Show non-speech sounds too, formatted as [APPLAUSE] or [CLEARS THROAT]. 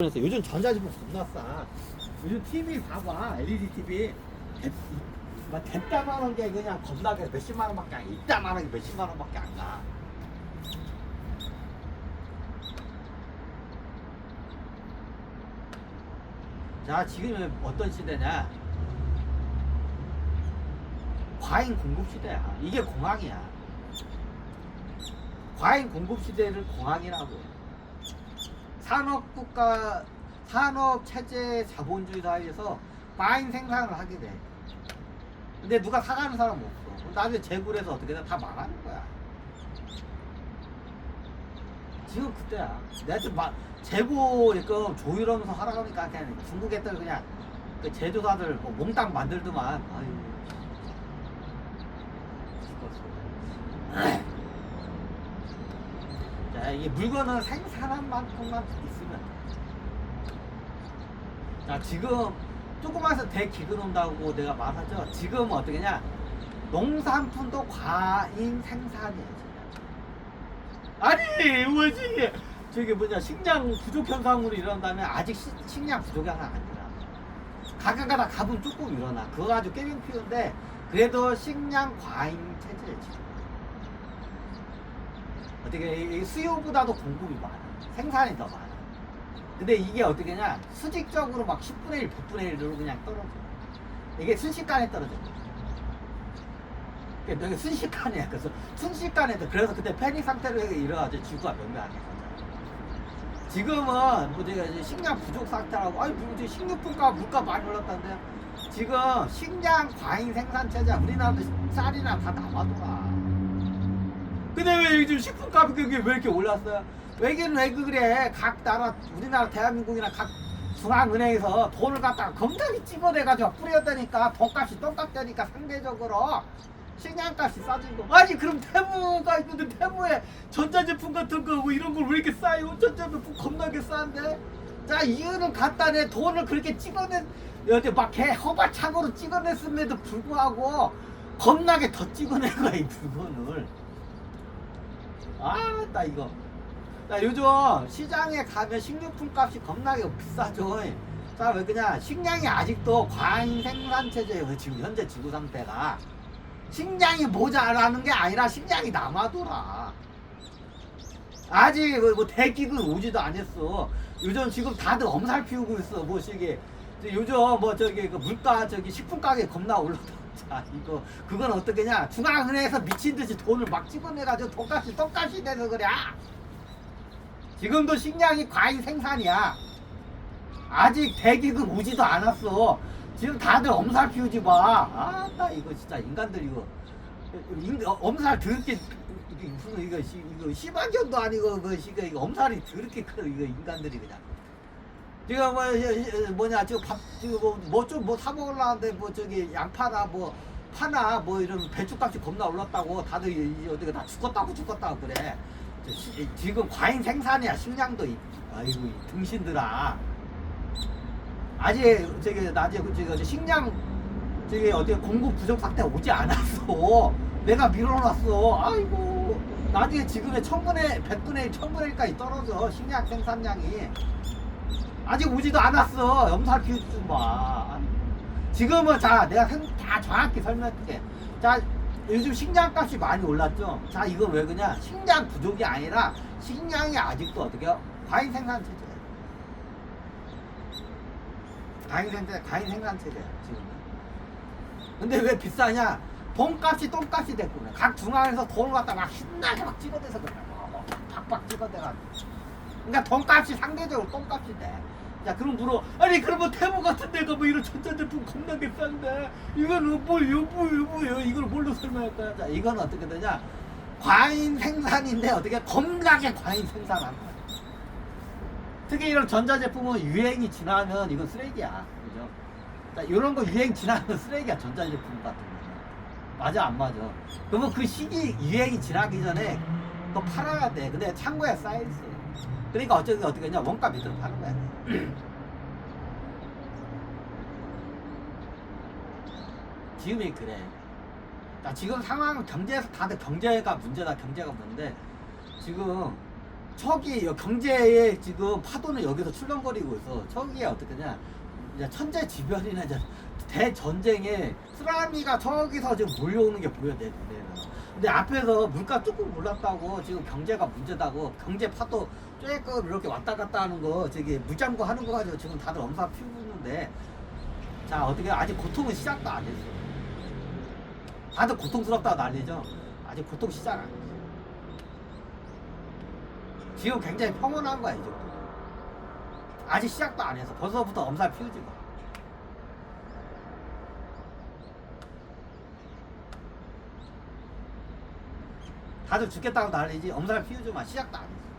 그래서 요즘 전자제품 겁나 싸. 요즘 TV 봐봐. LED TV. 대, 막 대따만 원게 그냥 겁나게 몇십만 원밖에 안 가. 이따만 원게 몇십만 원밖에 안 가. 자, 지금은 어떤 시대냐? 과잉 공급 시대야. 이게 공황이야. 과잉 공급 시대를 공황이라고 해. 산업 국가 산업 체제 자본주의 사회에서 과잉 생산을 하게 돼. 근데 누가 사가는 사람 없어. 나중에 재고해서 어떻게든 다 망하는 거야. 지금 그때야. 내가 지금 막 재고 이거 조율하면서 하라고 하니까 그냥 중국 애들 그냥 그 제조사들 뭐 몽땅 만들더만. 아유. 죽었어. 자, 이게 물건은 생산한 만큼만 있으면 돼. 자, 지금 조그마해서 대기근 온다고 내가 말하죠. 지금 어떻게냐? 농산품도 과잉 생산이에요. 아니, 뭐지? 저기 뭐냐, 식량 부족 현상으로 일어난다면 아직 시- 식량 부족이 하나 아니라. 가끔가다 가끔 조금 일어나. 그거 가지고 게임 피우는데 그래도 식량 과잉 체제예요, 지금. 어떻게 이 수요보다도 공급이 많아. 생산이 더 많아. 근데 이게 어떻게냐? 수직적으로 막 10분의 1, 100분의 1로 그냥 떨어져. 이게 순식간에 떨어져. 이게 순식간이야. 그래서 순식간에 도 그래서 그때 패닉 상태로 일어나서 지구가 멸망했었잖아. 지금은 뭐 이제 식량 부족 상태라고 아니 뭐 이제 식료품가 물가 많이 올랐다는데 지금 식량 과잉 생산 체제 우리나라도 쌀이나 다 남아돌아. 근데 왜 요즘 식품값이 그게 왜 이렇게 올랐어요? 왜기는 왜 그래? 각 나라, 우리나라 대한민국이나 각 중앙은행에서 돈을 갖다가 겁나게 찍어내가지고 뿌렸다니까 돈값이 똑같다니까 상대적으로 식량값이 거. 아니 그럼 태무가 있는데 태무에 전자제품 같은 거 뭐 이런 걸 왜 이렇게 싸요? 전자제품 겁나게 싼데? 자 이유는 간단해 돈을 그렇게 찍어낸 여태 막개 허바창으로 찍어냈음에도 불구하고 겁나게 더 찍어낸 거야 이 물건을. 아, 나 이거. 나 요즘 시장에 가면 식료품 값이 겁나게 비싸죠. 자, 왜 그냥 식량이 아직도 과잉 생산 체제예요. 지금 현재 지구 상태가. 식량이 모자라는 게 아니라 식량이 남아돌아. 아직 뭐 대기근 오지도 않았어. 요즘 지금 다들 엄살 피우고 있어. 뭐 시기. 요즘 뭐 저기 그 물가 저기 식품 가격 겁나 올랐다. 자 이거 그건 어떻게냐? 중앙은행에서 미친 듯이 돈을 막 찍어내가지고 돈값이 똑같이 돼서 그래. 지금도 식량이 과잉 생산이야. 아직 대기금 오지도 않았어. 지금 다들 엄살 피우지 마. 아, 나 이거 진짜 인간들 이거 인- 어, 엄살 더럽게 이게 무슨 이거 시, 이거 시방견도 아니고 그 시가 이거 엄살이 더럽게 커 이거 인간들이 그냥. 지금 뭐 시- 시- 뭐냐 지금 밥 지금 뭐좀 뭐사 먹으려는데 뭐 저기 양파나 뭐 파나 뭐 이런 배추값이 겁나 올랐다고 다들 어디가 다 죽었다고 죽었다고 그래. 저 시- 지금 과잉 생산이야 식량도 이- 아이고 이 등신들아. 아직 저기 나중에 그 식량 저기 어디 공급 부족 상태 오지 않았어. 내가 밀어놨어. 아이고 나중에 지금의 천분의 백분의 일, 천분의 일까지 떨어져 식량 생산량이 아직 오지도 않았어. 염살 피우지 마. 지금은 자 내가 생- 다 정확히 설명할게. 자 요즘 식량 값이 많이 올랐죠. 자 이건 왜 그냐? 식량 부족이 아니라 식량이 아직도 어떻게 요 과잉 생산 체제. 과잉 생산 과잉 생산 체제야 지금은. 근데 왜 비싸냐? 돈값이 똥값이 그래. 각 중앙에서 돈을 갖다 막 신나게 막 찍어대서 그래. 뭐, 팍팍 찍어대가지고. 그러니까 돈값이 상대적으로 똥값이 돼. 자 그럼 물어. 아니 그러면 태무 같은 데가 뭐 이런 전자제품 겁나게 싼데? 이거는 뭐 여보 여보요 이걸 뭘로 설명할 거야? 자 이건 어떻게 되냐? 과잉 생산인데 어떻게 겁나게 과잉 생산하는 거야. 특히 이런 전자제품은 유행이 지나면 이건 쓰레기야. 그죠? 자 이런 거 유행 지나면 쓰레기야 전자제품 같은 거 맞아 안 맞아? 그러면 그 시기 유행이 지나기 전에 또 팔아야 돼. 근데 창고에 쌓여있어 그러니까 어쩌게 어떻게 했냐 원가 밑으로 파는 거야 [CLEARS THROAT] 지금이 그래. 자, 지금 상황 경제에서 다들 경제가 문제다, 경제가 문제인데 지금 여- 경제의 지금 파도는 여기서 출렁거리고 있어. 저기에 어떻게냐? 이제 천재 지변이나 이제 대전쟁에 쓰라미가 저기서 지금 몰려오는 게 보여 내 눈에는. 근데 앞에서 물가 조금 올랐다고 지금 경제가 문제다고 경제 파도 조금 이렇게 왔다 갔다 하는 거 저기 무장구 하는 거 가지고 지금 다들 엄사 피우고 있는데 자 어떻게 아직 고통은 시작도 안 했어. 다들 고통스럽다고 난리죠. 아직 고통 시작 안 했어. 지금 굉장히 평온한 거야 이 정도. 아직 시작도 안 해서 벌써부터 엄살 피우지 마. 다들 죽겠다고 난리지 엄살 피우지 마. 시작도 안 했어.